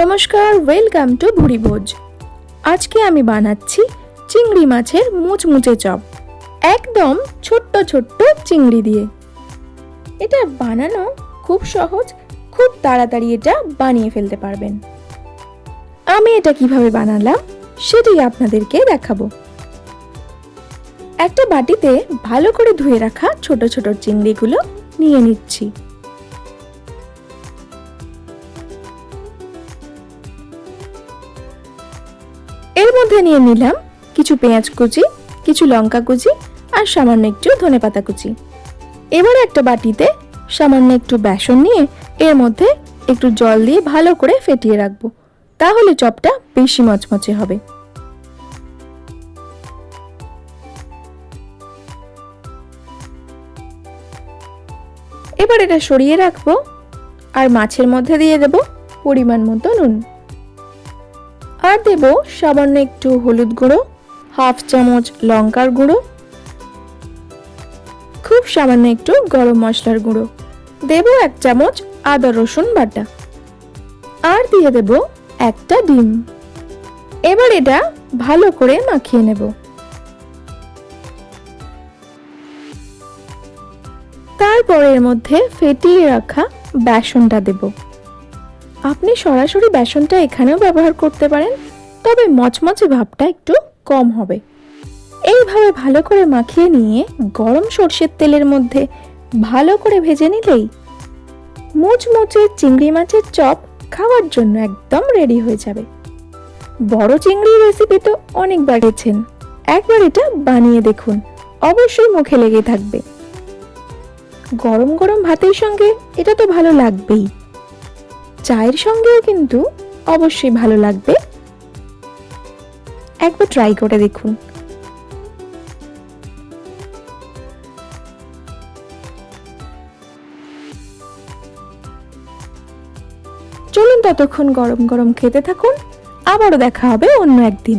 নমস্কার welcome to ভুড়িভোজ আজকে আমি বানাচ্ছি চিংড়ি মাছের মুচমুচে চপ। একদম ছোট্ট ছোট্ট চিংড়ি দিয়ে। এটা বানানো খুব সহজ, খুব তাড়াতাড়ি এটা বানিয়ে ফেলতে পারবেন। আমি এটা কীভাবে বানালাম সেটাই আপনাদেরকে দেখাবো। একটা বাটিতে ভালো করে ধুয়ে রাখা ছোট ছোট চিংড়িগুলো নিয়ে নিচ্ছি। এর মধ্যে নিয়ে নিলাম কিছু পেঁয়াজ কুচি, কিছু লঙ্কা কুচি আর সামান্য একটু ধনেপাতা কুচি। এবার একটা বাটিতে সামান্য একটু বেসন নিয়ে এর মধ্যে একটু জল দিয়ে ভালো করে ফেটিয়ে রাখব। তাহলে চপটা বেশি মচমচে হবে। এবার এটা সরিয়ে রাখব আর মাছের মধ্যে দিয়ে দেব পরিমাণ মতো নুন। আর দেব সামান্য একটু হলুদ গুঁড়ো, হাফ চামচ লঙ্কার গুঁড়ো, খুব সামান্য একটু গরম মশলার গুঁড়ো। দেব এক চামচ আদা রসুন বাটা আর দিয়ে দেব একটা ডিম। এবার এটা ভালো করে মাখিয়ে নেব। তারপর এর মধ্যে ফেটিয়ে রাখা বেসনটা দেবো। আপনি সরাসরি বেসনটা এখানেও ব্যবহার করতে পারেন, তবে মচমচে ভাবটা একটু কম হবে। এইভাবে ভালো করে মাখিয়ে নিয়ে গরম সর্ষের তেলের মধ্যে ভালো করে ভেজে নিলেই মুচমুচে চিংড়ি মাছের চপ খাওয়ার জন্য একদম রেডি হয়ে যাবে। বড় চিংড়ির রেসিপি তো অনেকবার গেছেন একবার এটা বানিয়ে দেখুন, অবশ্যই মুখে লেগে থাকবে। গরম গরম ভাতের সঙ্গে এটা তো ভালো লাগবেই। চায়ের সঙ্গেও কিন্তু অবশ্যই ভালো লাগবে। একবার ট্রাই করে দেখুন। চলুন ততক্ষণ গরম গরম খেতে থাকুন। আবারও দেখা হবে অন্য একদিন।